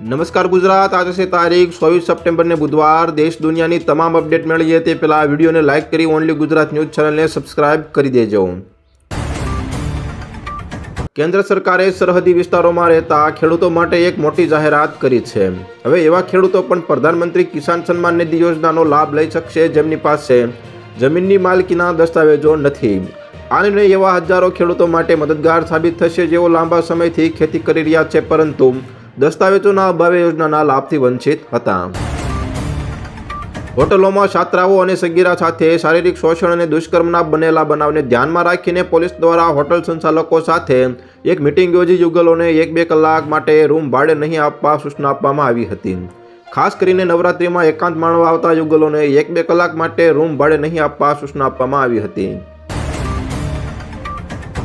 નમસ્કાર ગુજરાત, આજે છે તારીખ ચોવીસ સપ્ટેમ્બરને બુધવાર. દેશ દુનિયાની તમામ અપડેટ મેળવીએ તે પહેલાં વિડીયોને લાઇક કરી ઓનલી ગુજરાત ન્યૂઝ ચેનલને સબસ્ક્રાઇબ કરી દેજો. કેન્દ્ર સરકારે સરહદી વિસ્તારોમાં રહેતા ખેડૂતો માટે એક મોટી જાહેરાત કરી છે. હવે એવા ખેડૂતો પણ પ્રધાનમંત્રી કિસાન સન્માન નિધિ યોજનાનો લાભ લઈ શકશે જેમની પાસે જમીનની માલકીના દસ્તાવેજો નથી. આ નિર્ણય એવા હજારો ખેડૂતો માટે મદદગાર સાબિત થશે જેઓ લાંબા સમયથી ખેતી કરી રહ્યા છે, પરંતુ દસ્તાવેજોના અભાવે યોજનાના લાભથી વંચિત હતા. હોટલોમાં છાત્રાઓ અને સગીરા સાથે શારીરિક શોષણ અને દુષ્કર્મના બનેલા બનાવને ધ્યાનમાં રાખીને પોલીસ દ્વારા હોટલ સંચાલકો સાથે એક મિટિંગ યોજી યુગલોને એક બે કલાક માટે રૂમ ભાડે નહીં આપવા સૂચના આપવામાં આવી હતી. ખાસ કરીને નવરાત્રિમાં એકાંત માણવા આવતા યુગલોને એક બે કલાક માટે રૂમ ભાડે નહીં આપવા સૂચના આપવામાં આવી હતી.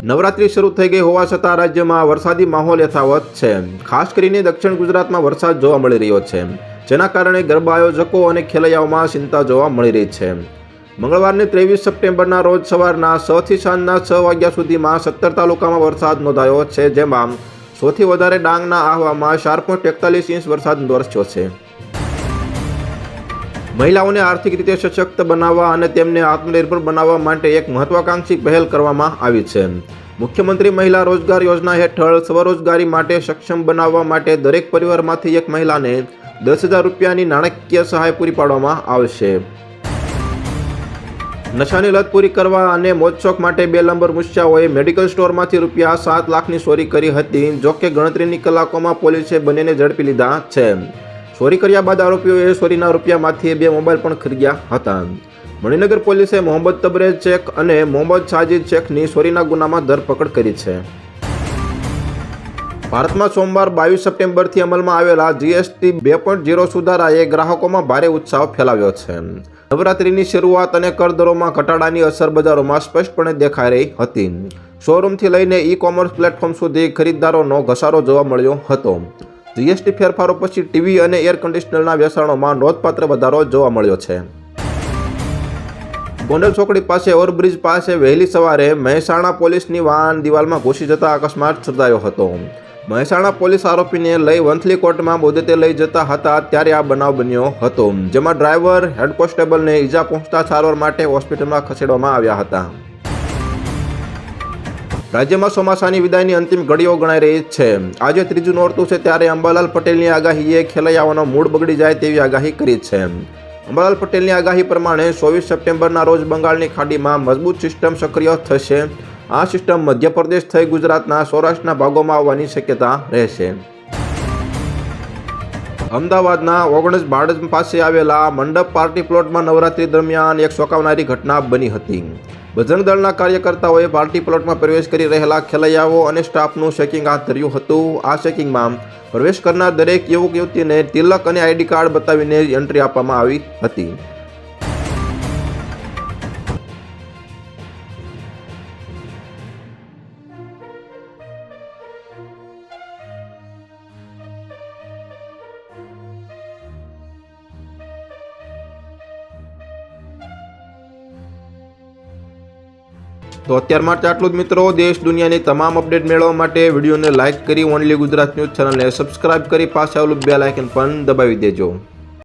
નવરાત્રી શરૂ થઈ ગઈ હોવા છતાં રાજ્યમાં વરસાદી માહોલ યથાવત છે. ખાસ કરીને દક્ષિણ ગુજરાતમાં વરસાદ જોવા મળી રહ્યો છે. જેના કારણે ગરબા આયોજકો અને ખેલૈયાઓમાં ચિંતા જોવા મળી રહી છે. મંગળવારને ત્રેવીસ સપ્ટેમ્બરના રોજ સવારના છ થી સાંજના છ વાગ્યા સુધીમાં સત્તર તાલુકામાં વરસાદ નોંધાયો છે. જેમાં સૌથી વધારે ડાંગના આહવામાં ચાર પોઈન્ટ એકતાલીસ ઇંચ વરસાદ વરસ્યો છે. મહિલાઓને આર્થિક રીતે સશક્ત બનાવવા અને તેમને આત્મનિર્ભર બનાવવા માટે એક મહત્વાકાંક્ષી પહેલ કરવામાં આવી છે. મુખ્યમંત્રી મહિલા રોજગાર યોજના હેઠળ સ્વરોજગારી માટે સક્ષમ બનાવવા માટે દરેક પરિવારમાંથી એક મહિલાને દસ હજાર રૂપિયાની નાણાકીય સહાય પૂરી પાડવામાં આવશે. નશાની લત પૂરી કરવા અને મોજશોખ માટે બે નંબર મુસ્યાઓએ મેડિકલ સ્ટોરમાંથી રૂપિયા સાત લાખની ચોરી કરી હતી, જોકે ગણતરીની કલાકોમાં પોલીસે બંનેને ઝડપી લીધા છે. ચોરી કર્યા બાદ આરોપીઓએ ચોરીના રૂપિયામાંથી બે મોબાઈલ પણ ખરીદ્યા હતા. મણિનગર પોલીસે મોહમ્મદ તબરેજ ચેક અને મોહમ્મદ સાજીદ ચેકની ચોરીના ગુનામાં ધરપકડ કરી છે. ભારતમાં સોમવાર બાવીસ સપ્ટેમ્બરથી અમલમાં આવેલા જીએસટી બે પોઈન્ટ ઝીરો સુધારાએ ગ્રાહકોમાં ભારે ઉત્સાહ ફેલાવ્યો છે. નવરાત્રીની શરૂઆત અને કર દરોમાં ઘટાડાની અસર બજારોમાં સ્પષ્ટપણે દેખાઈ રહી હતી. શોરૂમથી લઈને ઈ કોમર્સ પ્લેટફોર્મ સુધી ખરીદદારોનો ઘસારો જોવા મળ્યો હતો. જીએસટી ફેરફારો પછી ટીવી અને એર કન્ડિશનરના વેચાણોમાં નોંધપાત્ર વધારો જોવા મળ્યો છે. ગોંડલ ચોકડી પાસે ઓવરબ્રિજ પાસે વહેલી સવારે મહેસાણા પોલીસની વાહન દિવાલમાં ઘૂસી જતા અકસ્માત સર્જાયો હતો. મહેસાણા પોલીસ આરોપીને લઈ વંથલી કોર્ટમાં બોદેતે લઈ જતા હતા ત્યારે આ બનાવ બન્યો હતો. જેમાં ડ્રાઈવર, હેડ કોન્સ્ટેબલને ઈજા પહોંચતા સારવાર માટે હોસ્પિટલમાં ખસેડવામાં આવ્યા હતા. રાજ્યમાં ચોમાસાની વિદાયની અંતિમ ઘડીઓ ગણાઈ રહી છે. આજે ત્રીજું નોરતું છે ત્યારે અંબાલાલ પટેલની આગાહીએ ખેલૈયાઓનો મૂડ બગડી જાય તેવી આગાહી કરી છે. અંબાલાલ પટેલની આગાહી પ્રમાણે ચોવીસ સપ્ટેમ્બરના રોજ બંગાળની ખાડીમાં મજબૂત સિસ્ટમ સક્રિય થશે. આ સિસ્ટમ મધ્યપ્રદેશ થઈ ગુજરાતના સૌરાષ્ટ્રના ભાગોમાં આવવાની શક્યતા રહેશે. અમદાવાદના ઓગણસ બાળજ પાસે આવેલા મંડપ પાર્ટી પ્લોટમાં નવરાત્રી દરમિયાન એક ચોંકાવનારી ઘટના બની હતી. બજરંગ દળના કાર્યકર્તાઓએ પાર્ટી પ્લોટમાં પ્રવેશ કરી રહેલા ખેલૈયાઓ અને સ્ટાફનું ચેકિંગ હાથ ધર્યું હતું. આ ચેકિંગમાં પ્રવેશ કરનાર દરેક યુવક યુવતીને તિલક અને આઈડી કાર્ડ બતાવીને એન્ટ્રી આપવામાં આવી હતી. તો અત્યાર માટે આટલું જ મિત્રો. દેશ દુનિયાની તમામ અપડેટ મેળવવા માટે વિડીયોને લાઇક કરી ઓનલી ગુજરાત ન્યૂઝ ચેનલને સબસ્ક્રાઇબ કરી પાસે આવેલું બે લાઇકન પણ દબાવી દેજો.